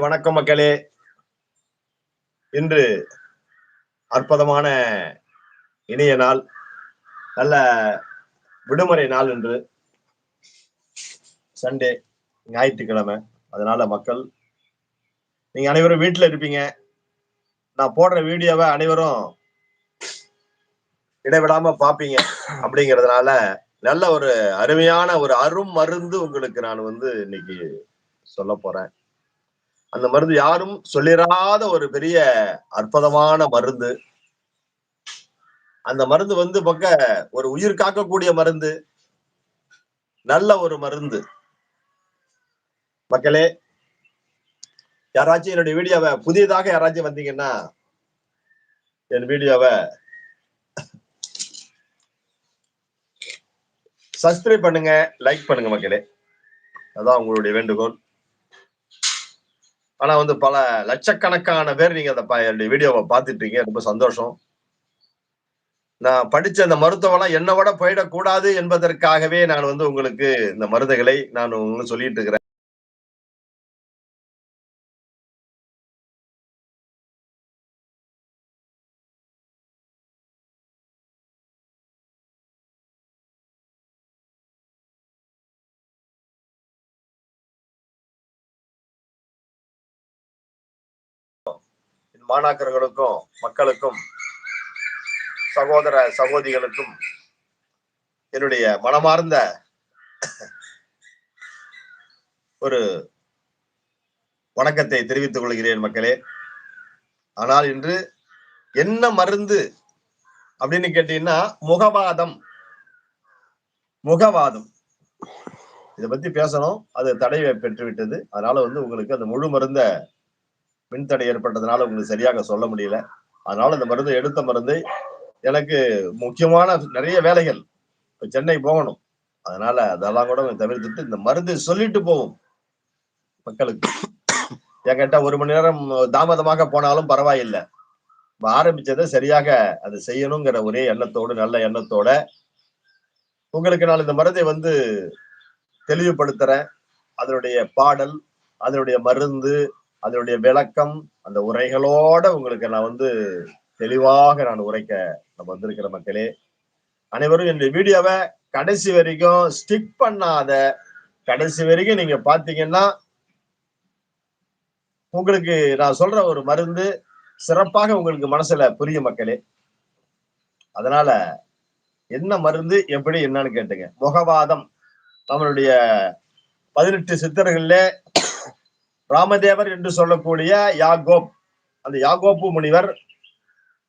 வணக்கம் மக்களே. இன்று அற்புதமான இணைய நாள் நல்ல விடுமுறை நாள் என்று சண்டே ஞாயிற்றுக்கிழமை. அதனால மக்கள் நீங்க அனைவரும் வீட்டுல இருப்பீங்க. நான் போடுற வீடியோவை அனைவரும் இடைவிடாம பாப்பீங்க அப்படிங்கிறதுனால நல்ல ஒரு அருமையான ஒரு அரும் மருந்து உங்களுக்கு நான் வந்து இன்னைக்கு சொல்ல போறேன். அந்த மருந்து யாரும் சொல்லிடாத ஒரு பெரிய அற்புதமான மருந்து. அந்த மருந்து வந்து பக்க ஒரு உயிர் காக்கக்கூடிய மருந்து. நல்ல ஒரு மருந்து. மக்களே யாராச்சும் என்னுடைய வீடியோவை புதியதாக யாராச்சும் வந்தீங்கன்னா என் வீடியோவை சப்ஸ்கிரைப் பண்ணுங்க லைக் பண்ணுங்க மக்களே. அதான் உங்களுடைய வேண்டுகோள். ஆனா வந்து பல லட்சக்கணக்கான பேர் நீங்க அந்த வீடியோவை பார்த்துட்டு இருக்கீங்க ரொம்ப சந்தோஷம். நான் படிச்ச அந்த மருத்துவம்லாம் என்னை விட போயிடக்கூடாது என்பதற்காகவே நான் வந்து உங்களுக்கு இந்த மருந்துகளை நான் உங்களுக்கு சொல்லிட்டு இருக்கிறேன். மாணாக்கர்களுக்கும் மக்களுக்கும் சகோதர சகோதரிகளுக்கும் என்னுடைய மனமார்ந்த ஒரு வணக்கத்தை தெரிவித்துக் கொள்கிறேன் மக்களே. ஆனால் இன்று என்ன மருந்து அப்படின்னு கேட்டீங்கன்னா முகவாதம். முகவாதம். இதை பத்தி பேசணும். அது தடை பெற்று விட்டது அதனால வந்து உங்களுக்கு அந்த முழு மருந்த மின்தடை ஏற்பட்டதுனால உங்களுக்கு சரியாக சொல்ல முடியல. அதனால இந்த மருந்து எடுத்த மருந்து எனக்கு முக்கியமான நிறைய வேலைகள். இப்ப சென்னை போகணும். அதனால அதெல்லாம் கூட தவிர்த்துட்டு இந்த மருந்து சொல்லிட்டு போவோம் மக்களுக்கு. என்கிட்ட ஒரு மணி நேரம் தாமதமாக போனாலும் பரவாயில்லை. ஆரம்பிச்சதை சரியாக அதை செய்யணுங்கிற ஒரே எண்ணத்தோடு நல்ல எண்ணத்தோட உங்களுக்கு நான் இந்த மருந்தை வந்து தெளிவுபடுத்துறேன். அதனுடைய பாடல் அதனுடைய மருந்து அதனுடைய விளக்கம் அந்த உரைகளோட உங்களுக்கு நான் வந்து தெளிவாக நான் உரைக்க நம்ம வந்திருக்கிற மக்களே. அனைவரும் என்னுடைய வீடியோவை கடைசி வரைக்கும் ஸ்டிக் பண்ணாத. கடைசி வரைக்கும் நீங்க பாத்தீங்கன்னா உங்களுக்கு நான் சொல்ற ஒரு மருந்து சிறப்பாக உங்களுக்கு மனசுல புரியும் மக்களே. அதனால என்ன மருந்து எப்படி என்னன்னு கேட்டுங்க. முகவாதம். நம்மளுடைய பதினெட்டு சித்தர்கள்ல ராமதேவர் என்று சொல்லக்கூடிய யாகோப். அந்த யாகோப்பு முனிவர்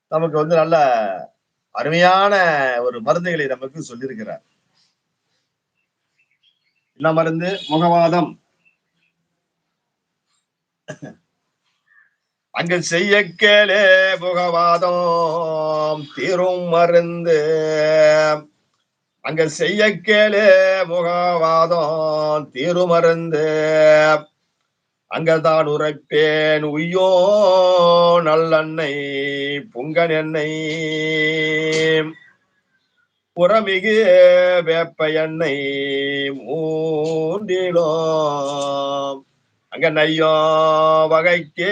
நமக்கு வந்து நல்ல அருமையான ஒரு மருந்துகளை நமக்கு சொல்லியிருக்கிறார். என்ன மருந்து? முகவாதம். அங்க செய்ய கேளே முகவாதம் தீரும் மருந்து. அங்க செய்ய கேளே முகவாதம் தீரு மருந்து. அங்கதான் உரைப்பேன் உய்யோ நல்லெண்ணை புங்கன் எண்ணெய் புறமிகு வேப்ப எண்ணெய் மூன்றிலோ அங்க நையோ வகைக்கே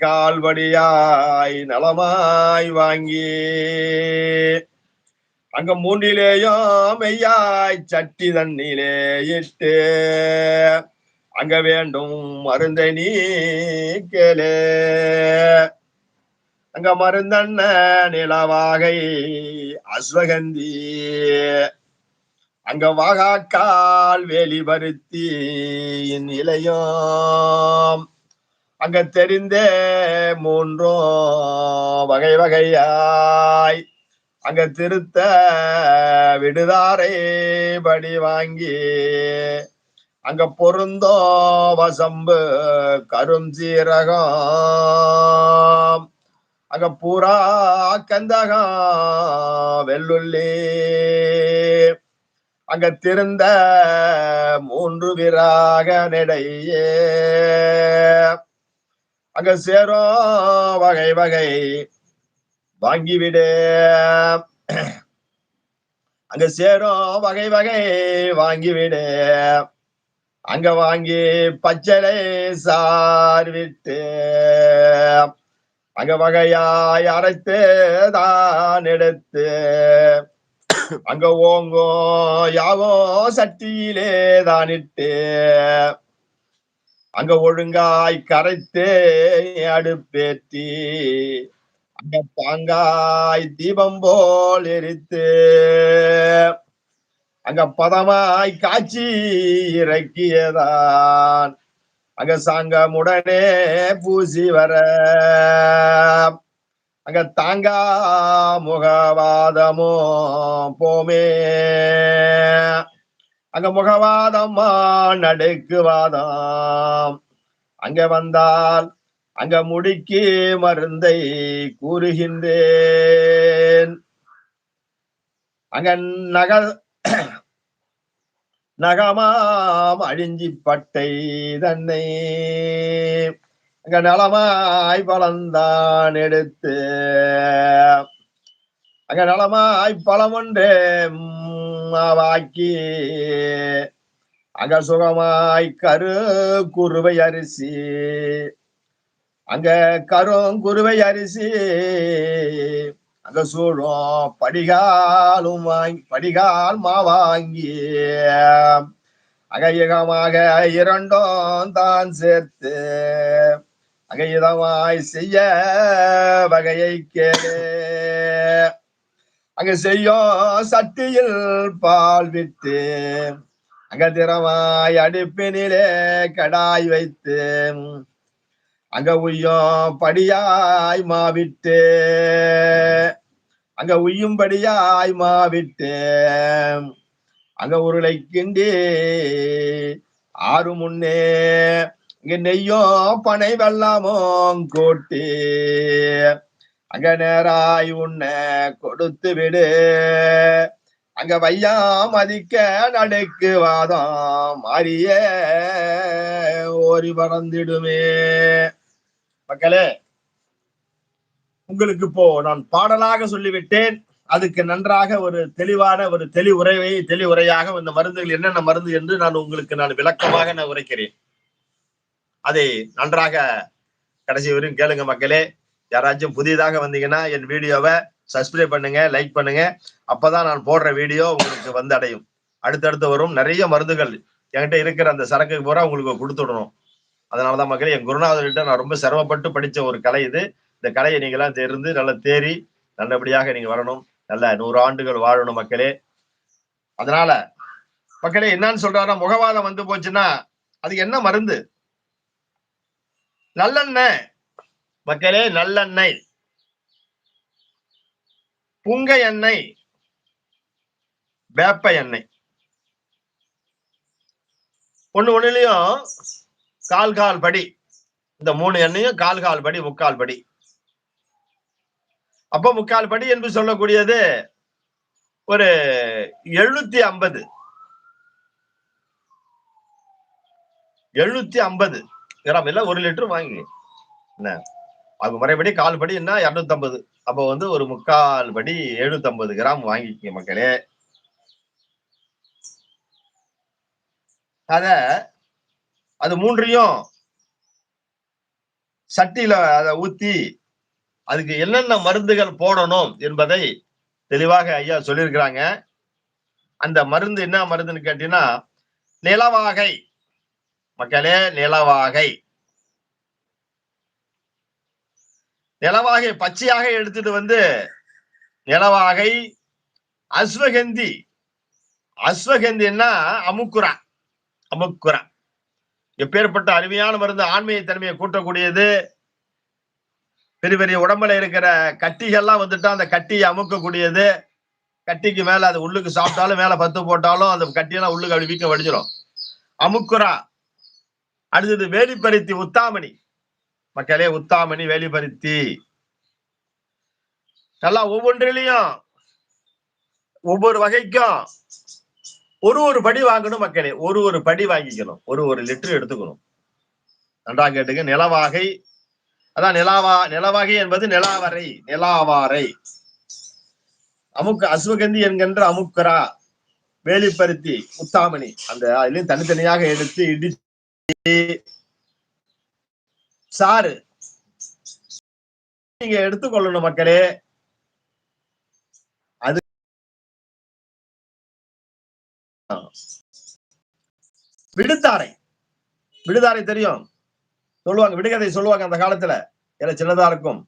கால்வடியாய் நலமாய் வாங்கி. அங்க மூன்றிலேயோ மெய்யாய் சட்டி தண்ணிலே இட்டு. அங்க வேண்டும் மருந்த நீக்கலே. அங்க மருந்தண்ண நிலவாகை அஸ்வகந்தி. அங்க வாகாக்கால் வேலிபருத்தி நிலையம். அங்க தெரிந்த மூன்றும் வகை வகையாய். அங்க திருத்த விடுதாரை படி வாங்கி. அங்க பொருந்தோ வசம்பு கரும் சீரகம் அங்க பூரா கந்தகம் வெள்ளுள்ளி. அங்க திருந்த மூன்று விராக நடையே. அங்க சேரோ வகை வகை வாங்கிவிடு. அங்க சேரோ வகை வகை வாங்கிவிடு. அங்க வாங்கி பச்சளை சார் விட்டு அங்க வகையாய் அரைத்து தான் எடுத்து அங்க ஓங்கோ யாவோ சட்டியிலே தானிட்டு அங்க ஒழுங்காய் கரைத்து அடுப்பேத்தி அங்க பாங்காய் தீபம் போல் எரித்து அங்க பதமாய் காட்சி இறக்கியதான். அங்க சாங்கமுடனே பூசி வர. அங்க தாங்கா முகவாதமோ போமே. அங்க முகவாதம்மா நடுக்குவாதம். அங்க வந்தால் அங்க முடிக்கு மருந்தை கூறுகின்றேன். அங்க நக நகமாம் அழிஞ்சி பட்டை தன்னை. அங்க நலமாய் பலந்தான் எடுத்து. அங்க நலமாய் பழம் ஒன்றே மாவாக்கி அங்க சுகமாய் கரு குருவை அரிசி. அங்க கரும் குருவை அரிசி. அங்க சூழும் படிகாலும் வாங்கி படிகால் மாவாங்கி அகையகமாக இரண்டும் தான் சேர்த்து அகைதமாய் செய்ய வகையை கேளு அங்க செய்யும் சட்டியில் பால் விட்டு அங்க திறமாய் அடுப்பினிலே கடாய் வைத்து அங்க உய்யும் படியாய் மாவிட்டு. அங்க உய்யும்படியாய் மாவிட்டு. அங்க உருளை கிண்டி ஆறு முன்னே இங்க நெய்யோ பனை வெள்ளாமோ கூட்டி. அங்க நேராய் உன்னை கொடுத்து விடு. அங்க வையா மதிக்க நடுக்கு வாதம் மாறிய ஓரி பறந்திடுமே மக்களே உங்களுக்கு இப்போ நான் பாடலாக சொல்லிவிட்டேன். அதுக்கு நன்றாக ஒரு தெளிவான ஒரு தெளிவுரையை தெளிவுரையாக இந்த மருந்துகள் என்னென்ன மருந்து என்று நான் உங்களுக்கு நான் விளக்கமாக நான் உரைக்கிறேன். அதை நன்றாக கடைசி வரையும் கேளுங்க மக்களே. யாராச்சும் புதிதாக வந்தீங்கன்னா என் வீடியோவை சப்ஸ்கிரைப் பண்ணுங்க லைக் பண்ணுங்க. அப்பதான் நான் போடுற வீடியோ உங்களுக்கு வந்து அடையும் அடுத்தடுத்து வரும் நிறைய மருந்துகள் என்கிட்ட இருக்கிற அந்த சரக்கு பூரா உங்களுக்கு கொடுத்துடணும். அதனாலதான் மக்களே என் குருநாதர்கிட்ட நான் ரொம்ப சிரமப்பட்டு படிச்ச ஒரு கலை இது. இந்த கலையை நீங்களாம் தெரிந்து நல்லா தேறி நல்லபடியாக நீங்க வரணும். நல்ல நூறு ஆண்டுகள் வாழணும் மக்களே. அதனால மக்களே என்னன்னு சொல்றாருன்னா முகவாதம் வந்து போச்சுன்னா அதுக்கு என்ன மருந்து? நல்லெண்ணெய். மக்களே நல்லெண்ணெய். புங்க எண்ணெய். வேப்ப எண்ணெய். ஒண்ணு ஒண்ணுலயும் கால் கால் படி. இந்த மூணு எண்ணையும் கால் கால் படி முக்கால் படி. அப்ப முக்கால் படி என்று சொல்லக்கூடியது ஒரு எழுநூத்தி ஐம்பது. எழுநூத்தி ஐம்பது கிராம் இல்ல ஒரு லிட்டர் வாங்கி என்ன? அது முறைப்படி கால் படி என்ன? இருநூத்தி ஐம்பது அப்ப வந்து ஒரு முக்கால் படி எழுநூத்தி ஐம்பது கிராம் வாங்கிக்கங்க மக்களே. அத அது மூன்றையும் சட்டியில அதை ஊத்தி அதுக்கு என்னென்ன மருந்துகள் போடணும் என்பதை தெளிவாக ஐயா சொல்லியிருக்கிறாங்க. அந்த மருந்து என்ன மருந்துன்னு கேட்டீங்கன்னா நிலவாகை. மக்களே நிலவாகை. நிலவாகை பச்சையாக எடுத்துட்டு வந்து நிலவாகை அஸ்வகந்தி. அஸ்வகந்தின்னா அமுக்குரா அமுக்குரா எப்பேற்பட்ட அருமையான மருந்து ஆண்மைய தன்மையை கூட்டக்கூடியது. பெரிய பெரிய உடம்புல இருக்கிற கட்டிகள்லாம் வந்துட்டா அந்த கட்டியை அமுக்கக்கூடியது. கட்டிக்கு மேல அது உள்ளுக்கு சாப்பிட்டாலும் மேல பத்து போட்டாலும் அந்த கட்டியெல்லாம் உள்ளுக்கு அப்படி வீக்க வடிஞ்சிடும் அமுக்குரா அடுத்தது வேலிப்பருத்தி உத்தாமணி. மக்களே உத்தாமணி வேலிப்பருத்தி. நல்லா ஒவ்வொன்றிலையும் ஒவ்வொரு வகைக்கும் ஒரு ஒரு படி வாங்கணும் மக்களே. ஒரு ஒரு படி வாங்கிக்கணும். ஒரு ஒரு லிட்டர் எடுத்துக்கணும். நன்றா கேட்டுங்க நிலவாகை. அதான் நிலாவா நிலவாகை என்பது நிலாவரை நிலாவாரை. அமுக் அஸ்வகந்தி என்கின்ற அமுக்கரா வேலிப்பருத்தி முத்தாமணி. அந்த அதுலயும் தனித்தனியாக எடுத்து இடிச்சு சாறு. நீங்க எடுத்துக்கொள்ளணும் மக்களே. விடுதாரை விடுதாரை தெரியும். சொல்லுவாங்க விடுகதை சொல்லுவாங்க அந்த காலத்துல. ஏன்னா சின்னதா இருக்கும்.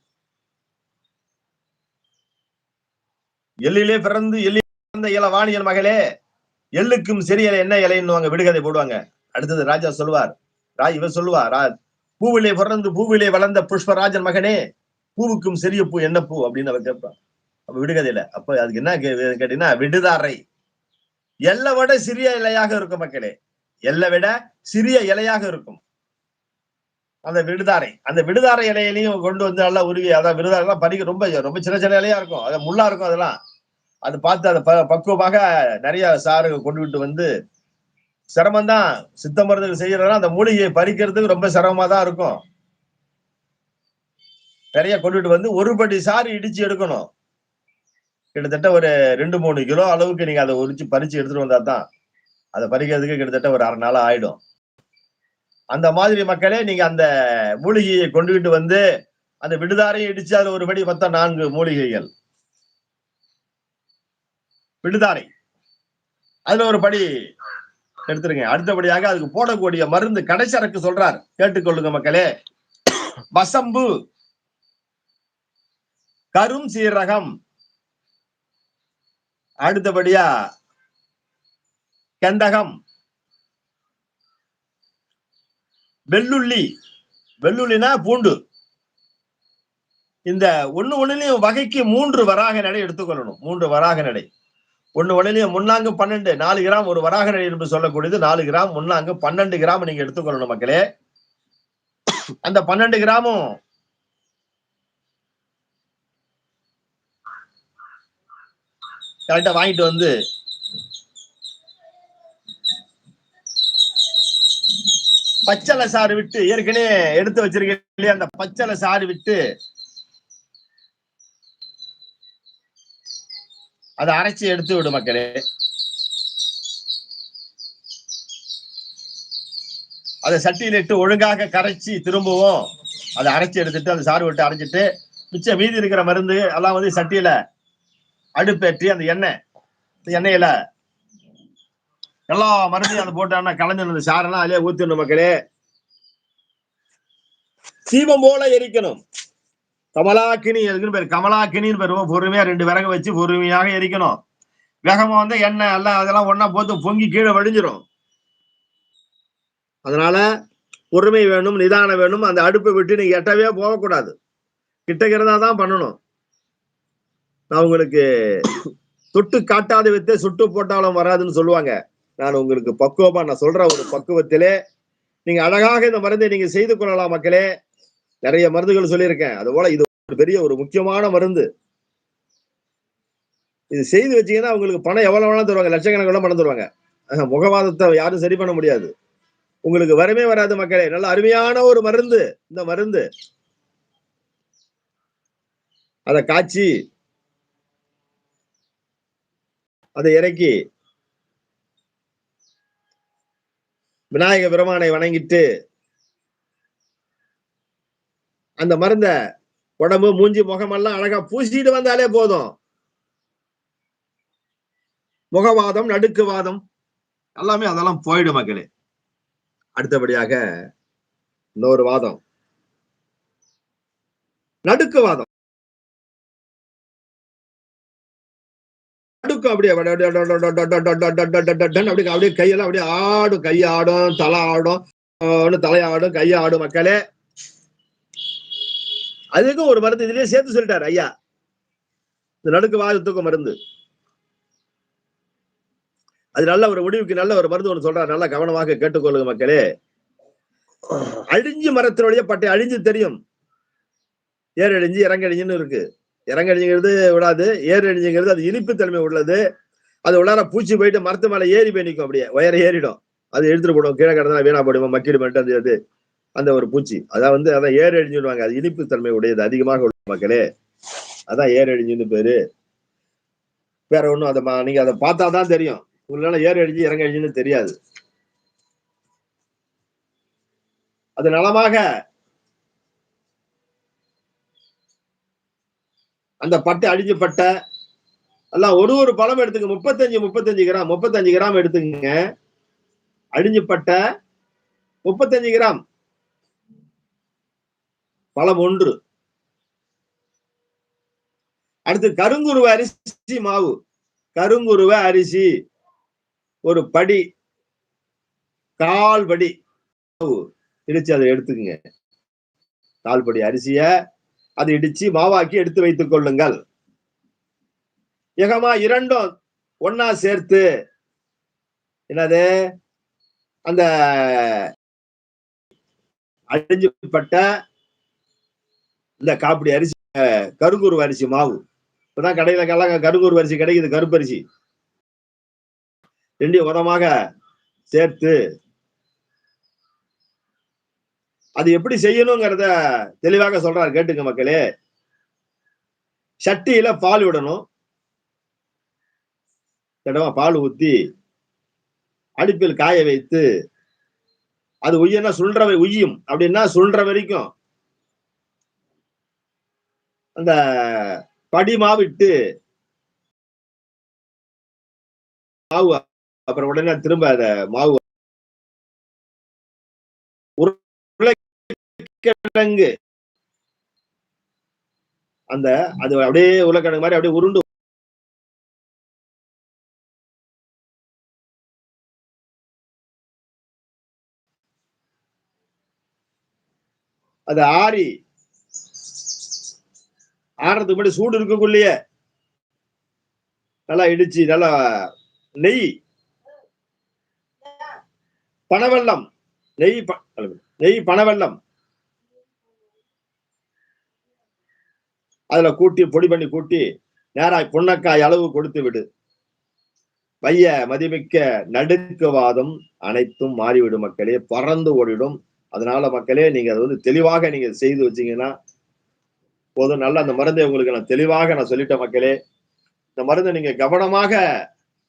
எள்ளிலே பிறந்து எள்ளி பிறந்த இல வாணியன் மகளே எள்ளுக்கும் சிறிய என்ன இலைன்னுவாங்க விடுகதை போடுவாங்க. அடுத்தது ராஜா சொல்லுவார். ரா இவர் சொல்லுவார் ரா பூவிலே பிறந்து பூவிலே வளர்ந்த புஷ்பராஜன் மகனே பூவுக்கும் சிறிய பூ என்ன பூ? அப்படின்னு அவர் கேட்பார். அப்ப விடுகதையில அப்ப அதுக்கு என்ன கேட்டீங்கன்னா விடுதாரை. எல்லை விட சிறிய இலையாக இருக்கும் மக்களே. எல்லை விட சிறிய இலையாக இருக்கும். அந்த விடுதாரை அந்த விடுதாரை இலையிலையும் கொண்டு வந்து நல்லா உருவி அதான் விடுதாரெல்லாம் பறிக்க ரொம்ப ரொம்ப சின்ன சின்ன இலையா இருக்கும். அது முள்ளா இருக்கும் அதெல்லாம். அது பார்த்து அதை ப- பக்குவமாக நிறைய சாறு கொண்டுகிட்டு வந்து சிரமம் தான் சித்த மருந்துகள் செய்யறதுனா அந்த மூலிகையை பறிக்கிறதுக்கு ரொம்ப சிரமமா தான் இருக்கும். நிறைய கொண்டுட்டு வந்து ஒரு படி சாறு இடிச்சு எடுக்கணும். கிட்டத்தட்ட ஒரு ரெண்டு மூணு கிலோ அளவுக்கு நீங்க அதை உரிச்சு பறிச்சு எடுத்துட்டு வந்தா தான் அதை பறிக்கிறதுக்கு கிட்டத்தட்ட ஒரு அரை நாள் ஆயிடும். அந்த மாதிரி மக்களே நீங்க அந்த மூலிகையை கொண்டுகிட்டு வந்து அந்த விடுதாரையும் இடிச்சு அது ஒரு படி மொத்தம் நான்கு மூலிகைகள். விடுதாரை. அதுல ஒரு படி எடுத்துருங்க. அடுத்தபடியாக அதுக்கு போடக்கூடிய மருந்து கடைசரக்கு சொல்றார். கேட்டுக்கொள்ளுங்க மக்களே. வசம்பு. கரும் சீரகம். அடுத்தபடியா கந்தகம். வெள்ளுள்ளி. வெள்ளுள்ளினா பூண்டு. இந்த ஒண்ணு ஒண்ணுலயும் வகைக்கு மூன்று வராக நடை எடுத்துக்கொள்ளணும் மூன்று வராக நடை. ஒண்ணு ஒண்ணுலயும் முன்னாங்கு பன்னெண்டு நாலு கிராம் ஒரு வராக நடை என்று சொல்லக்கூடியது நாலு கிராம் முன்னாங்கு பன்னெண்டு கிராம் நீங்க எடுத்துக்கொள்ளணும் மக்களே. அந்த பன்னெண்டு கிராமும் கரெக்டா வாங்கிட்டு வந்து. பச்சளை சாறு விட்டு ஏற்கனவே எடுத்து வச்சிருக்கேன் அந்த பச்சளை சாறு விட்டு அதை அரைச்சி எடுத்து விடு மக்களே. அதை சட்டியில இட்டு ஒழுங்காக கரைச்சி திரும்பவும். அதை அரைச்சி எடுத்துட்டு அந்த சாறு விட்டு அரைச்சிட்டு மிச்சம் மீதி இருக்கிற மருந்து எல்லாம் வந்து சட்டியில அடுப்பேற்றி அந்த எண்ணெய் இந்த எண்ணெயில எல்லா மருந்தையும் அதை போட்டான்னா கலைஞ்சு அந்த சாரெல்லாம் அதிலே ஊத்திடணும் மக்களே. தீபம் போல எரிக்கணும். கமலாக்கினி எதுக்குன்னு பேர்? கமலாக்கினின்னு பேர். ரொம்ப பொறுமையா ரெண்டு விறகு வச்சு பொறுமையாக எரிக்கணும். வேகமா வந்து எண்ணெய் எல்லாம் அதெல்லாம் ஒன்னா போட்டு பொங்கி கீழே வடிஞ்சிரும். அதனால பொறுமை வேணும் நிதானம் வேணும். அந்த அடுப்பை விட்டு நீங்க எட்டவே போகக்கூடாது. கிட்டக்கிறதா தான் பண்ணணும். நான் உங்களுக்கு தொட்டு காட்டாத வித்தை சுட்டு போட்டாலும் வராதுன்னு சொல்லுவாங்க. நான் உங்களுக்கு பக்குவமா நான் சொல்ற ஒரு பக்குவத்திலே நீங்க அழகாக இந்த மருந்தை நீங்க செய்து கொள்ளலாம் மக்களே. நிறைய மருந்துகள் சொல்லியிருக்கேன். அது போல இது ஒரு பெரிய ஒரு முக்கியமான மருந்து. இது செய்து வச்சீங்கன்னா உங்களுக்கு பணம் எவ்வளவு வேணாலும் தருவாங்க. லட்சக்கணக்கில் பணம் தருவாங்க. முகவாதத்தை யாரும் சரி பண்ண முடியாது. உங்களுக்கு வரவே வராது மக்களே. நல்ல அருமையான ஒரு மருந்து. இந்த மருந்து. அதை காய்ச்சி அதை இறக்கி விநாயக பெருமானை வணங்கிட்டு அந்த மருந்த உடம்பு மூஞ்சி முகமெல்லாம் அழகா பூசிட்டு வந்தாலே போதும். முகவாதம் நடுக்குவாதம் எல்லாமே அதெல்லாம் போயிடும் மக்களே. அடுத்தபடியாக இன்னொரு வாதம். நடுக்குவாதம். அடுக்கும் அப்படியே அப்படியே அப்படியே கையெல்லாம் அப்படியே ஆடும் கையாடும் தலை ஆடும் தலையாடும் கையாடும் மக்களே அதுக்கும் ஒரு மருந்து இதுலயே சேர்த்து சொல்லிட்டாரு ஐயா இந்த நடுக்கு வாதத்துக்கும் மருந்து அது நல்ல ஒரு முடிவுக்கு நல்ல ஒரு மருந்து ஒன்று சொல்றாரு நல்லா கவனமாக கேட்டுக்கொள்ளுங்க மக்களே அழிஞ்சு மரத்தினுடைய பட்டை அழிஞ்சு தெரியும் ஏறழிஞ்சு இறங்கழிஞ்சுன்னு இருக்கு இறங்கடிஞ்சுங்கிறது விடாது ஏர் அழிஞ்சுங்கிறது அது இனிப்பு தன்மை உள்ளது. அது உள்ளார பூச்சி போயிட்டு மரத்து மேலே ஏறி போய் நிற்கும் அப்படியே உயர ஏறிடும். அது எடுத்துட்டு போடும் கீழே கிடந்தா வீணா போடுவோம் மக்கிடுமென்ட்டு அது அது அந்த ஒரு பூச்சி. அதான் வந்து அதான் ஏர் அழிஞ்சுடுவாங்க அது இனிப்பு தன்மை உடையது அதிகமாக உள்ள மக்களே. அதான் ஏர் அழிஞ்சுன்னு பேரு. வேற ஒண்ணும் அதை மா- நீங்க அதை பார்த்தா தான் தெரியும். உங்களால ஏறு அடிச்சு இறங்க அழிஞ்சுன்னு தெரியாது. அது நலமாக அந்த பட்டு அழிஞ்சு பட்டை எல்லாம் ஒரு ஒரு பழம் எடுத்துங்க. முப்பத்தஞ்சு முப்பத்தஞ்சு கிராம் முப்பத்தஞ்சு கிராம் எடுத்துக்கங்க அழிஞ்சு பட்டை முப்பத்தஞ்சு கிராம். பழம் ஒன்று. அடுத்து கருங்குருவ அரிசி மாவு. கருங்குருவ அரிசி. ஒரு படி. கால் படி. மாவு. இடிச்சு அதை எடுத்துக்கங்க. கால் படி அரிசிய அதை இடிச்சு மாவாக்கி எடுத்து வைத்துக் கொள்ளுங்கள். ஏகமா இரண்டும் ஒன்னா சேர்த்து என்னது? அந்த அழிஞ்சுப்பட்ட இந்த காப்பிடி அரிசி கருங்குருவ அரிசி மாவு. இப்பதான் கடையில கல்லங்க கருங்குருவ அரிசி கிடைக்குது கருப்பரிசி. ரெண்டையும் உதமாக சேர்த்து அது எப்படி செய்யணுங்கிறத தெளிவாக சொல்றாரு. கேட்டுங்க மக்களே. சட்டியில பால் விடணும். திடமா பால் ஊத்தி அடுப்பில் காய வைத்து அது உய்யனா சுல்றவை உய்யும். அப்படின்னா சுல்ற வரைக்கும் அந்த படி மாவிட்டு மாவு அப்புறம் உடனே திரும்ப அதை மாவு கிழங்கு. அந்த அது அப்படியே உருளைக்கிழங்கு மாதிரி அப்படியே உருண்டு அது ஆறி ஆறதுக்கு முன்னாடி சூடு இருக்கக்குள்ளேயே நல்லா இடிச்சு நல்லா நெய் பனவெல்லம் நெய் நெய் பனவெல்லம். அதுல கூட்டி பொடி பண்ணி கூட்டி நேரா புண்ணக்காய் அளவு கொடுத்து விடு. பைய மதிமிக்க நடுக்குவாதம் அனைத்தும் மாறிவிடும் மக்களே பறந்து ஓடிடும். அதனால மக்களே நீங்க அதை வந்து தெளிவாக நீங்க செய்து வச்சீங்கன்னா போதும். நல்ல அந்த மருந்தை உங்களுக்கு நான் தெளிவாக நான் சொல்லிட்டேன் மக்களே. இந்த மருந்தை நீங்க கவனமாக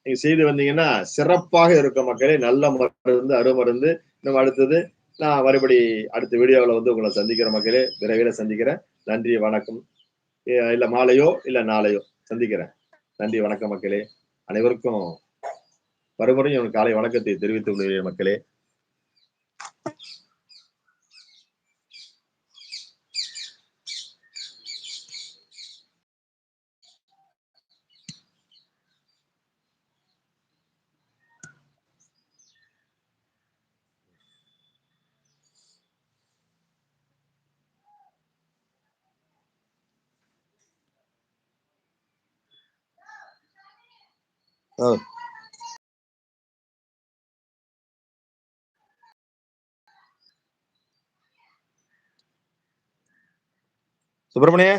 நீங்க செய்து வந்தீங்கன்னா சிறப்பாக இருக்கும் மக்களே. நல்ல மருந்து அருமருந்து. நம்ம அடுத்தது நான் மறுபடி அடுத்த வீடியோவில் வந்து உங்களை சந்திக்கிற மக்களே. விரைவில் சந்திக்கிறேன். நன்றி வணக்கம். இல்ல மாலையோ இல்ல நாளையோ. சந்திக்கிறேன். நன்றி வணக்கம் மக்களே. அனைவருக்கும் மறுபடியும் காலை வணக்கத்தை தெரிவித்துக் கொள்கிறேன் மக்களே. சுப்பிரமணிய?